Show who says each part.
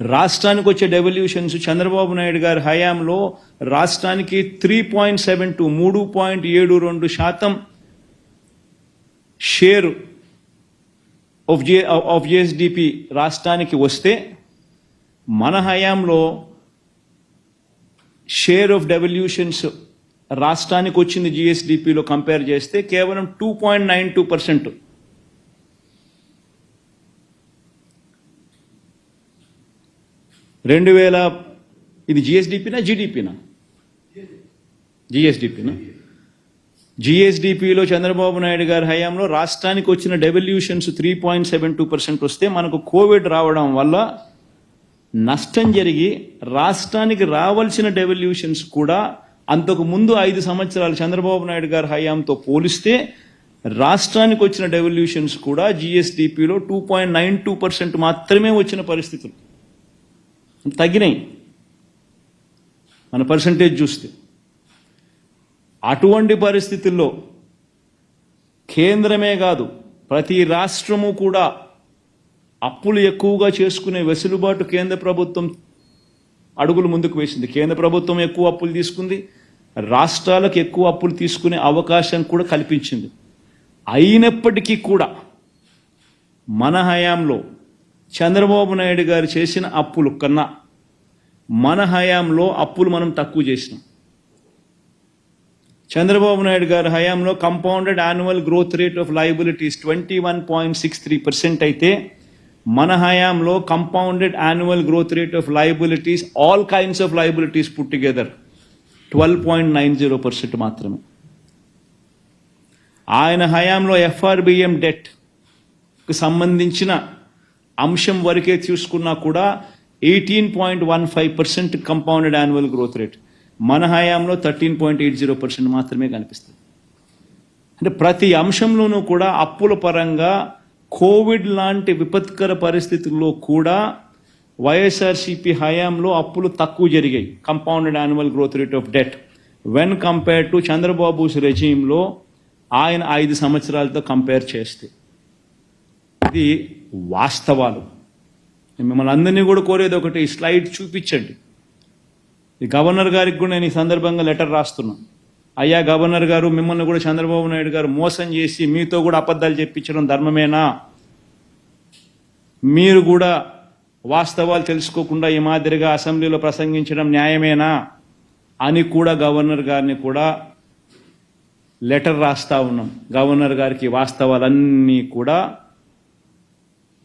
Speaker 1: రాష్ట్రానికి వచ్చే డెవల్యూషన్స్ చంద్రబాబు నాయుడు గారి హయాంలో రాష్ట్రానికి త్రీ పాయింట్ సెవెన్ టూ మూడు పాయింట్ ఏడు రెండు శాతం share of J of GSDP రాష్ట్రానికి వస్తే మన హయాంలో షేర్ ఆఫ్ డెవల్యూషన్స్ రాష్ట్రానికి వచ్చింది జిఎస్డిపిలో కంపేర్ చేస్తే కేవలం two point nine two percent రెండు వేల ఇది జిఎస్డిపినా జీడిపినా జిఎస్డిపినా జిఎస్డిపిలో చంద్రబాబు నాయుడు గారి హయాంలో రాష్ట్రానికి వచ్చిన devolutions three point seven two percent వస్తే మనకు కోవిడ్ రావడం వల్ల నష్టం జరిగి రాష్ట్రానికి రావాల్సిన డెవల్యూషన్స్ కూడా అంతకు ముందు ఐదు సంవత్సరాలు చంద్రబాబు నాయుడు గారి హయాంతో పోలిస్తే రాష్ట్రానికి వచ్చిన డెవల్యూషన్స్ కూడా జిఎస్డిపిలో two point nine two percent మాత్రమే వచ్చిన పరిస్థితులు. తగ్గినాయి. మన పర్సంటేజ్ చూస్తే. అటువంటి పరిస్థితుల్లో కేంద్రమే కాదు ప్రతి రాష్ట్రము కూడా అప్పులు ఎక్కువగా చేసుకునే వెసులుబాటు కేంద్ర ప్రభుత్వం అడుగులు ముందుకు వేసింది. కేంద్ర ప్రభుత్వం ఎక్కువ అప్పులు తీసుకుంది రాష్ట్రాలకు ఎక్కువ అప్పులు తీసుకునే అవకాశం కూడా కల్పించింది. అయినప్పటికీ కూడా మన హయాంలో చంద్రబాబు నాయుడు గారు చేసిన అప్పులు కన్నా మన హయాంలో అప్పులు మనం తక్కువ చేసినాం. చంద్రబాబు నాయుడు గారి హయాంలో compounded annual growth rate of liabilities twenty one point six three percent అయితే మన హయాంలో compounded annual growth rate of liabilities all kinds of liabilities put together twelve point nine zero percent మాత్రమే. ఆయన హయాంలో ఎఫ్ఆర్బిఎం డెట్కు సంబంధించిన అంశం వరకే చూసుకున్నా కూడా eighteen point one five percent compounded annual growth rate మన హయాంలో thirteen point eight zero percent మాత్రమే కనిపిస్తుంది. అంటే ప్రతి అంశంలోనూ కూడా అప్పుల పరంగా కోవిడ్ లాంటి విపత్కర పరిస్థితుల్లో కూడా వైఎస్ఆర్సిపి హయాంలో అప్పులు తక్కువ జరిగాయి. Compounded annual growth rate of debt when compare to Chandrababu రెజీంలో ఆయన ఐదు సంవత్సరాలతో కంపేర్ చేస్తే ఇది వాస్తవాలు. మిమ్మల్ని అందరినీ కూడా కోరేది ఒకటి ఈ స్లైడ్ చూపించండి. ఈ గవర్నర్ గారికి కూడా నేను ఈ సందర్భంగా లెటర్ రాస్తున్నాను అయ్యా గవర్నర్ గారు మిమ్మల్ని కూడా చంద్రబాబు నాయుడు గారు మోసం చేసి మీతో కూడా అబద్ధాలు చెప్పించడం ధర్మమేనా? మీరు కూడా వాస్తవాలు తెలుసుకోకుండా ఈ మాదిరిగా అసెంబ్లీలో ప్రసంగించడం న్యాయమేనా? అని కూడా గవర్నర్ గారిని కూడా లెటర్ రాస్తా ఉన్నాం. గవర్నర్ గారికి వాస్తవాలన్నీ కూడా